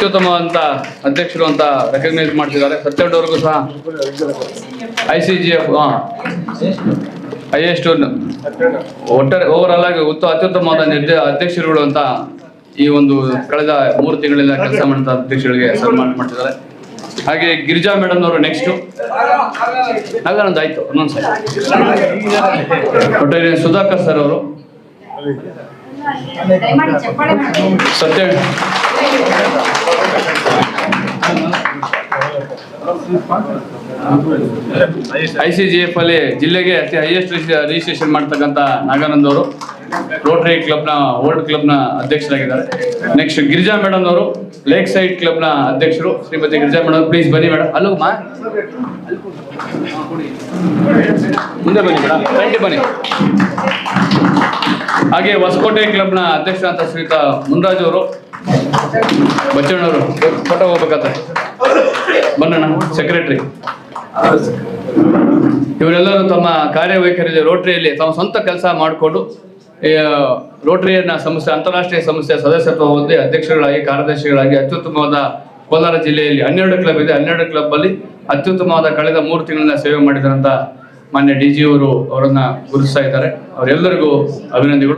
ಅತ್ಯುತ್ತಮವಂತ ಅಧ್ಯಕ್ಷರು ಅಂತ ರೆಕಗ್ನೈಸ್ ಮಾಡ್ತಿದ್ದಾರೆ. ಸತ್ಯಣ್ಣವ್ರಿಗೂ ಸಹ I C G F highest ಒಟ್ಟಾರೆ ಓವರ್ ಆಲ್ ಆಗಿ ಉತ್ತ ಅತ್ಯುತ್ತಮವಾದ ನಿರ್ದೇ, ಅಧ್ಯಕ್ಷರುಗಳು ಅಂತ ಈ ಒಂದು ಕಳೆದ ಮೂರು ತಿಂಗಳಿಂದ ಕೆಲಸ ಮಾಡಿದ ಅಧ್ಯಕ್ಷರಿಗೆ ಸನ್ಮಾನ ಮಾಡ್ತಿದ್ದಾರೆ. ಹಾಗೆ ಗಿರಿಜಾ ಮೇಡಮ್ ಅವರು ನೆಕ್ಸ್ಟ್ ನಂದು ಆಯ್ತು ಒಟ್ಟಾರೆ ಸುಧಾಕರ್ ಸರ್ ಅವರು. ಸತ್ಯ ಐ ಸಿ ಜಿ ಎಫ್ ಅಲ್ಲಿ ಜಿಲ್ಲೆಗೆ ಅತಿ ಹೈಯೆಸ್ಟ್ ರಿಜಿಸ್ಟ್ರೇಷನ್ ಮಾಡ್ತಕ್ಕಂಥ ನಾಗಾನಂದ್ ಅವರು. ರೋಟರಿ ಕ್ಲಬ್ನ ಓಲ್ಡ್ ಕ್ಲಬ್ನ ಅಧ್ಯಕ್ಷರಾಗಿದ್ದಾರೆ. ನೆಕ್ಸ್ಟ್ ಗಿರಿಜಾ ಮೇಡಮ್ ಅವರು ಲೇಕ್ ಸೈಡ್ ಕ್ಲಬ್ನ ಅಧ್ಯಕ್ಷರು, ಶ್ರೀಮತಿ ಗಿರಿಜಾ ಮೇಡಮ್ ಪ್ಲೀಸ್ ಬನ್ನಿ ಮೇಡಮ್ ಅಲ್ಲೂ ಮುಂದೆ ಬನ್ನಿ ಮೇಡಮ್ ಫ್ರೆಂಡ್ ಬನ್ನಿ. ಹಾಗೆ ಹೊಸಕೋಟೆ ಕ್ಲಬ್ನ ಅಧ್ಯಕ್ಷ ಅಂತ ಶ್ರೀತಾ ಮುನ್ರಾಜ್ ಅವರು, ಬಚ್ಚಣ್ಣವರು ಫೋಟೋ ಹೋಗ್ಬೇಕಂತ ಬನ್ನಣ್ಣ ಸೆಕ್ರೆಟರಿ ಇವರೆಲ್ಲರೂ ತಮ್ಮ ಕಾರ್ಯವೈಖರಿಯಲ್ಲಿ, ರೋಟರಿಯಲ್ಲಿ ತಮ್ಮ ಸ್ವಂತ ಕೆಲಸ ಮಾಡಿಕೊಂಡು ರೋಟರಿಯನ್ನ ಸಂಸ್ಥೆ, ಅಂತಾರಾಷ್ಟ್ರೀಯ ಸಂಸ್ಥೆಯ ಸದಸ್ಯತ್ವ ಹೊಂದಿ ಅಧ್ಯಕ್ಷಗಳಾಗಿ ಕಾರ್ಯದರ್ಶಿಗಳಾಗಿ, ಅತ್ಯುತ್ತಮವಾದ ಕೋಲಾರ ಜಿಲ್ಲೆಯಲ್ಲಿ ಹನ್ನೆರಡು ಕ್ಲಬ್ ಇದೆ. ಹನ್ನೆರಡು ಕ್ಲಬ್ ಅಲ್ಲಿ ಅತ್ಯುತ್ತಮವಾದ ಕಳೆದ ಮೂರು ತಿಂಗಳಿಂದ ಸೇವೆ ಮಾಡಿದಂತ ಮಾನ್ಯ ಡಿ ಜಿ ಅವರು ಅವರನ್ನ ಗುರುತಿಸ್ತಾ ಇದ್ದಾರೆ. ಅವರೆಲ್ಲರಿಗೂ ಅಭಿನಂದನೆಗಳು.